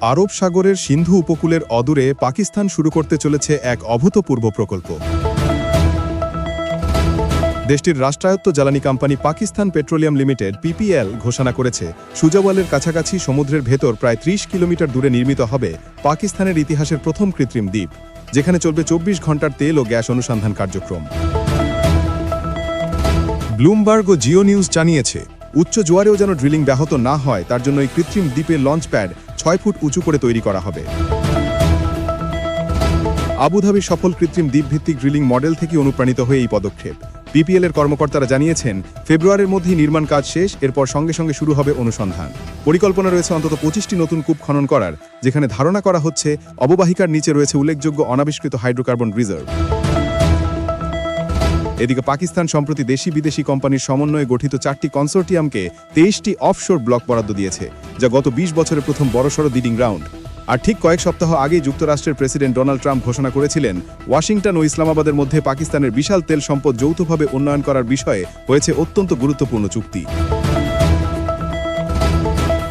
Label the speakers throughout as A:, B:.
A: আরব সাগরের সিন্ধু উপকূলের অদূরে পাকিস্তান শুরু করতে চলেছে এক অভূতপূর্ব প্রকল্প। দেশটির রাষ্ট্রায়ত্ত জ্বালানি company Pakistan petroleum limited, PPL, ঘোষণা করেছে, সুজাওয়ালের কাছাকাছি সমুদ্রের ভেতর প্রায় ৩০ কিলোমিটার দূরে নির্মিত হবে পাকিস্তানের ইতিহাসের প্রথম কৃত্রিম দ্বীপ, যেখানে চলবে চব্বিশ ঘণ্টার তেল ও গ্যাস অনুসন্ধান কার্যক্রম। ব্লুমবার্গ ও জিও নিউজ জানিয়েছে উচ্চ জোয়ারেও যেন ড্রিলিং ব্যাহত না হয়, তার জন্য এই কৃত্রিম দ্বীপের লঞ্চ প্যাড ছয় ফুট উঁচু করে তৈরি করা হবে। আবুধাবির সফল কৃত্রিম দ্বীপভিত্তিক ড্রিলিং মডেল থেকে অনুপ্রাণিত হয়ে এই পদক্ষেপ। পিপিএল এর কর্মকর্তারা জানিয়েছেন, ফেব্রুয়ারির মধ্যেই নির্মাণ কাজ শেষ, এরপর সঙ্গে সঙ্গে শুরু হবে অনুসন্ধান। পরিকল্পনা রয়েছে অন্তত পঁচিশটি নতুন কূপ খনন করার, যেখানে ধারণা করা হচ্ছে, অববাহিকার নিচে রয়েছে উল্লেখযোগ্য অনাবিষ্কৃত হাইড্রোকার্বন রিজার্ভ। এদিকে পাকিস্তান সম্প্রতি দেশি বিদেশি কোম্পানির সমন্বয়ে গঠিত চারটি কনসোর্টিয়ামকে তেইশটি অফশোর ব্লক বরাদ্দ দিয়েছে, যা গত ২০ বছরের প্রথম বড়সড় দিডিং গ্রাউন্ড আর ঠিক কয়েক সপ্তাহ আগেই যুক্তরাষ্ট্রের প্রেসিডেন্ট ডোনাল্ড ট্রাম্প ঘোষণা করেছিলেন, ওয়াশিংটন ও ইসলামাবাদের মধ্যে পাকিস্তানের বিশাল তেল সম্পদ যৌথভাবে উন্নয়ন করার বিষয়ে হয়েছে অত্যন্ত গুরুত্বপূর্ণ চুক্তি।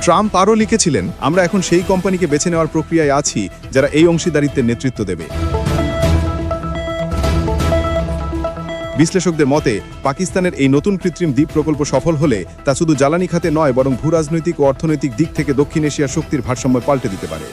A: ট্রাম্প আরও লিখেছিলেন, আমরা এখন সেই কোম্পানিকে বেছে নেওয়ার প্রক্রিয়ায় আছি, যারা এই অংশীদারিত্বের নেতৃত্ব দেবে। বিশ্লেষকদের মতে, পাকিস্তানের এই নতুন কৃত্রিম দ্বীপ প্রকল্প সফল হলে তা শুধু জ্বালানি খাতে নয়, বরং ভূরাজনৈতিক ও অর্থনৈতিক দিক থেকে দক্ষিণ এশিয়ার শক্তির ভারসাম্য পাল্টে দিতে পারে।